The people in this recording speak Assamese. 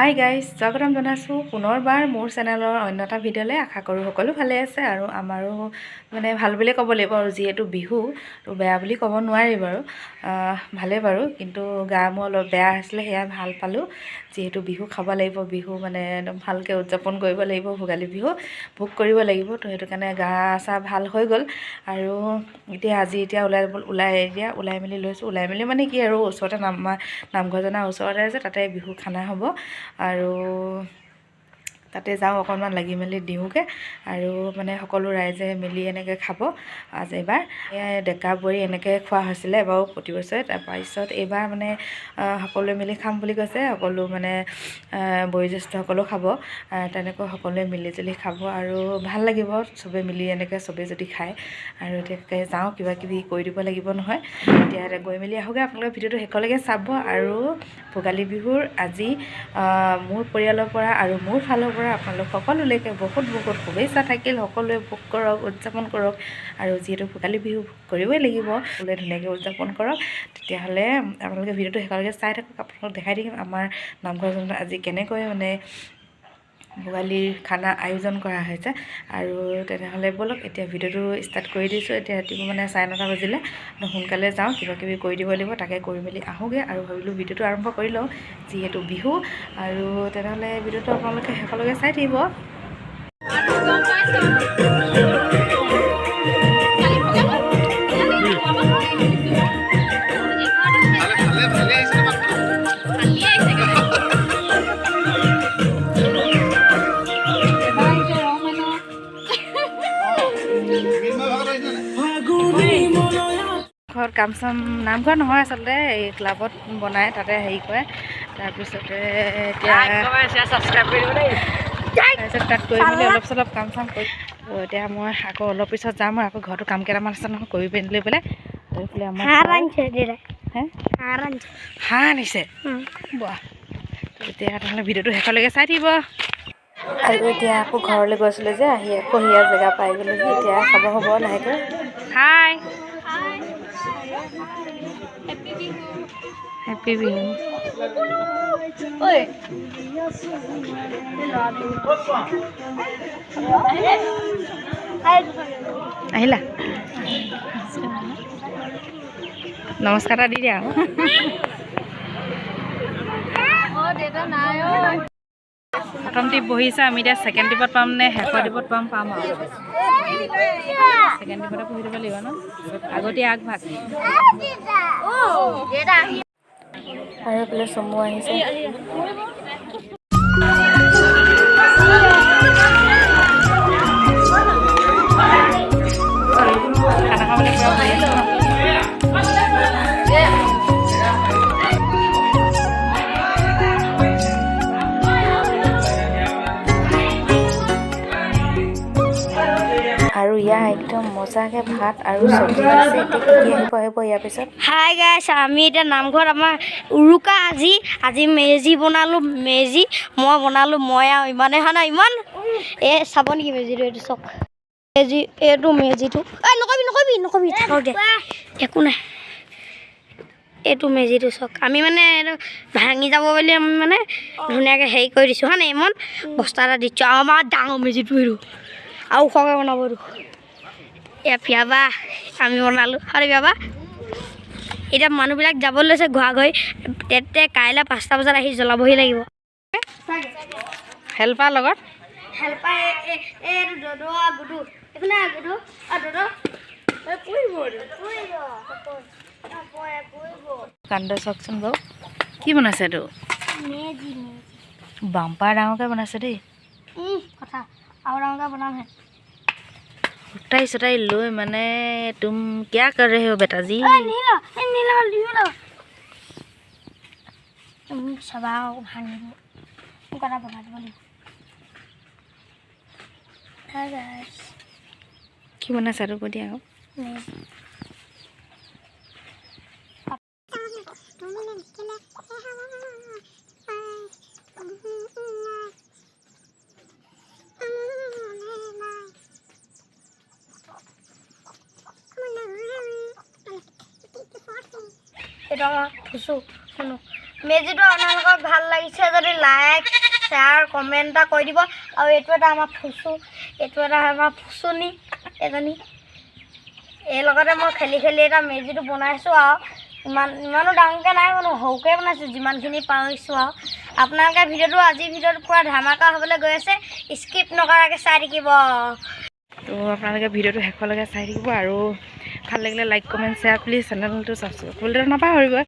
হাই গাইজ স্বাগতম জনাইছোঁ পুনৰবাৰ মোৰ চেনেলৰ অন্য এটা ভিডিঅ'লৈ। আশা কৰোঁ সকলো ভালে আছে আৰু আমাৰো মানে ভাল বুলিয়ে ক'ব লাগিব আৰু যিহেতু বিহু তো বেয়া বুলি ক'ব নোৱাৰি বাৰু। ভালেই বাৰু কিন্তু গা মোৰ অলপ বেয়া হৈছিলে সেয়া ভাল পালোঁ। যিহেতু বিহু খাব লাগিব বিহু মানে একদম ভালকৈ উদযাপন কৰিব লাগিব ভোগালী বিহু ভোগ কৰিব লাগিব তো সেইটো কাৰণে গা চা ভাল হৈ গ'ল। আৰু এতিয়া আজি এতিয়া ওলাই ওলাই এতিয়া ওলাই মেলি লৈছোঁ। ওলাই মেলি মানে কি আৰু ওচৰতে নাম নামঘৰ জনাৰ ওচৰতে আছে তাতে বিহু খানা হ'ব। আৰু তাতে যাওঁ অকণমান লাগি মেলি দিওঁগৈ আৰু মানে সকলো ৰাইজে মিলি এনেকৈ খাব। আজি এইবাৰ ডেকা বোৱাৰী এনেকৈ খোৱা হৈছিলে বাৰু প্ৰতি বছৰে। তাৰপিছত এইবাৰ মানে সকলোৱে মিলি খাম বুলি কৈছে। সকলো মানে বয়োজ্যেষ্ঠসকলেও খাব। তেনেকৈ সকলোৱে মিলি জুলি খাব আৰু ভাল লাগিব। চবেই মিলি এনেকৈ চবেই যদি খায় আৰু এতিয়া যাওঁ কিবা কিবি কৰি দিব লাগিব নহয়। এতিয়া গৈ মেলি আহোগৈ। আপোনালোকে ভিডিঅ'টো শেষলৈকে চাব আৰু ভোগালী বিহুৰ আজি মোৰ পৰিয়ালৰ পৰা আৰু মোৰ ফালৰ পৰা আপোনালোক সকলোলৈকে বহুত বহুত শুভেচ্ছা থাকিল। সকলোৱে ভোগ কৰক উদযাপন কৰক আৰু যিহেতু ভোগালী বিহু ভোগ কৰিবই লাগিব সকলোৱে ধুনীয়াকৈ উদযাপন কৰক। তেতিয়াহ'লে আপোনালোকে ভিডিঅ'টো শেষলৈকে চাই থাকক আপোনালোকক দেখাই দিম আমাৰ নামঘৰজনত আজি কেনেকৈ মানে ভোগালীৰ খানা আয়োজন কৰা হৈছে। আৰু তেনেহ'লে ব'লক এতিয়া ভিডিঅ'টো ষ্টাৰ্ট কৰি দিছোঁ। এতিয়া ৰাতিপুৱা মানে চাৰে নটা বাজিলে। সোনকালে যাওঁ কিবা কিবি কৰি দিব লাগিব তাকে কৰি মেলি আহোঁগৈ। আৰু ভাবিলোঁ ভিডিঅ'টো আৰম্ভ কৰি লওঁ যিহেতু বিহু। আৰু তেনেহ'লে ভিডিঅ'টো আপোনালোকে শেষলৈকে চাই থাকিব। ঘৰত কাম চাম নামঘৰ নহয় আচলতে এই ক্লাবত বনাই তাতে হেৰি কৰে। তাৰপিছতে এতিয়া তাৰপিছত তাত কৰি মেলি অলপ চলপ কাম চাম কৰি এতিয়া মই আকৌ অলপ পিছত যাম আৰু আকৌ ঘৰতো কাম কেইটামান আছে নহয় কৰি পিনি লৈ পেলাই। লৈ পেলাই আমাৰ হাঁহ আনিছে এতিয়া তেনেহ'লে ভিডিঅ'টো শেষলৈকে চাই থাকিব। আৰু এতিয়া আকৌ ঘৰলৈ গৈছিলোঁ যে আহি আকৌ সেয়া জেগা পাই গ'লোহি এতিয়া খাব হ'ব লাহেকৈ। হাই। হেপী বিহু আহিলা নমস্কাৰ এটা দি দিয়া প্ৰথম টিপ বহিছে আমি এতিয়া ছেকেণ্ড টিপত পাম নে শেষৰ টিপত পাম পাম আৰু ছেকেণ্ড টিপতে পঢ়ি দিব লাগিব ন? আগতীয়া আগভাগ। আৰু এইফালে চমু আহিছে। মজাকৈ ভাত আৰু চব্জি আছে এতিয়া কি আহিব আহিব ইয়াৰ পিছত? হাই গাইছ আমি এতিয়া নামঘৰত আমাৰ উৰুকা আজি আজি মেজি বনালোঁ মেজি মই বনালোঁ মই আৰু ইমানে হয় নাই ইমান? এই চাব নেকি মেজিটো এইটো চাওক। মেজি এইটো মেজিটো। এই নকবি নকবি নকবি থাকক দে। একো নাই। এইটো মেজিটো চাওক। আমি মানে এইটো ভাঙি যাব বুলি আমি মানে ধুনীয়াকৈ হেৰি কৰি দিছোঁ হয় নাই ইমান? বস্তা এটা দিছোঁ আৰু আমাৰ ডাঙৰ মেজিটো এইটো। আৰু ওখকৈ বনাব এইটো। এয়া পিয়াবা আমি বনালোঁ হয় পিয়াবা এতিয়া মানুহবিলাক যাব লৈছে ঘৰা ঘৰি তেতে কাইলৈ পাঁচটা বজাত আহি জ্বলাবহি লাগিব। হেল্পাৰ লগত? কান্দে চাওকচোন বাৰু। কি বনাইছে এইটো? বাম্পাৰ ডাঙৰকৈ বনাইছে দেই। কথা। আৰু ডাঙৰকৈ বনামহে উঠাই চটাই লৈ মানে তুম কিয়া কৰ ৰহে हो बेटा जी তুমি চাবা আকৌ ভাঙিব মোক এটা বনাই দিব লাগিব Hi guys. কি বনাইছে আৰু কৈ দিয়া আকৌ মেজি এইটো আমাৰ থৈছোঁ শুনো। মেজিটো আপোনালোকৰ ভালো লাগিছে যদি লাইক শ্বেয়াৰ কমেণ্ট এটা কৰি দিব। আৰু এইটো এটা আমাৰ ফুচু এইটো এটা আমাৰ ফুচুনি এজনী। এই লগতে মই খেলি খেলি এটা মেজিটো বনাইছোঁ আৰু ইমান, ইমানো ডাঙৰকৈ নাই মানে সৰুকৈ বনাইছোঁ, যিমানখিনি পাৰিছোঁ আৰু। আপোনালোকে ভিডিঅ'টো আজিৰ ভিডিঅ'টো পূৰা ধামাকা হ'বলৈ গৈ আছে স্কিপ নকৰাকৈ চাই থাকিব। তো আপোনালোকে ভিডিঅ'টো শেষলৈকে চাই থাকিব আৰু ভাল লাগিলে লাইক কমেণ্ট শ্বেয়াৰ প্লিজ চেনেলটো ছাবস্ক্ৰাইব কৰিবলৈ নাপাহৰিব